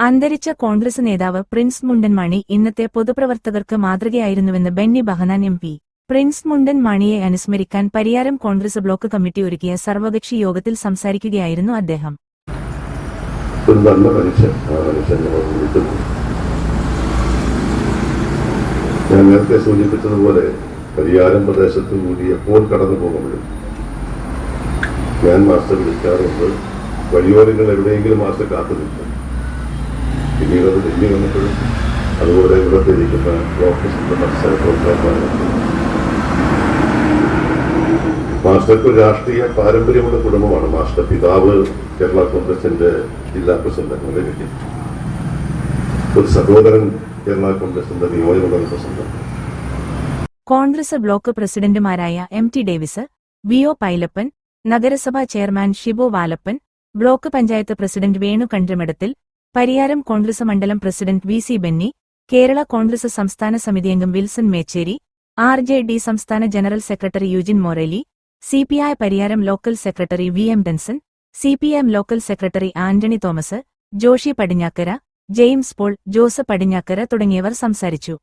അന്തരിച്ച കോൺഗ്രസ് നേതാവ് പ്രിൻസ് മുണ്ടൻ മണി ഇന്നത്തെ പൊതുപ്രവർത്തകർക്ക് മാതൃകയായിരുന്നുവെന്ന് Benny Behanan M P. Prince Mundan മണിയെ അനുസ്മരിക്കാൻ പരിയാരം കോൺഗ്രസ് ബ്ലോക്ക് കമ്മിറ്റി ഒരുക്കിയ സർവകക്ഷി യോഗത്തിൽ സംസാരിക്കുകയായിരുന്നു അദ്ദേഹം. ഞാൻ നേരത്തെ സൂചിപ്പിച്ചതുപോലെ പരിയാരം പ്രദേശത്ത് കൂടി എപ്പോൾ കടന്നു പോകുമ്പോഴും ഞാൻ മാസ്റ്റർ വിളിക്കാറുണ്ട്. വഴിയോരങ്ങൾ എവിടെയെങ്കിലും മാസ്റ്റർ കാത്തു നിൽക്കും പിന്നീട് വന്നപ്പോഴും അതുപോലെ ഇവിടത്തെ ഇരിക്കുന്ന ബ്ലോക്ക് മത്സര മാസ്റ്റർക്ക് രാഷ്ട്രീയ പാരമ്പര്യമുള്ള കുടുംബമാണ്. മാസ്റ്റർ പിതാവ് കേരള കോൺഗ്രസിന്റെ ജില്ലാ പ്രസിഡന്റ് ഒരു സഹോദരൻ കേരള കോൺഗ്രസിന്റെ നിയോജകമണ്ഡലം പ്രസിഡന്റ്. കോൺഗ്രസ് ബ്ലോക്ക് പ്രസിഡന്റുമാരായ M T Davis V O Pailappan നഗരസഭാ chairman Shibu Valappan block panchayat president Venu Kandramadathil Pariyaram Congress മണ്ഡലം president V C Benny Kerala Congress സംസ്ഥാന സമിതി അംഗം Wilson Mechery R J D സംസ്ഥാന general secretary Eugine Moreli C P I Pariyaram local secretary V M Denson M local secretary Antony Thomas Joshy Padinjakkara James Paul Jose Padinjakkara തുടങ്ങിയവർ സംസാരിച്ചു.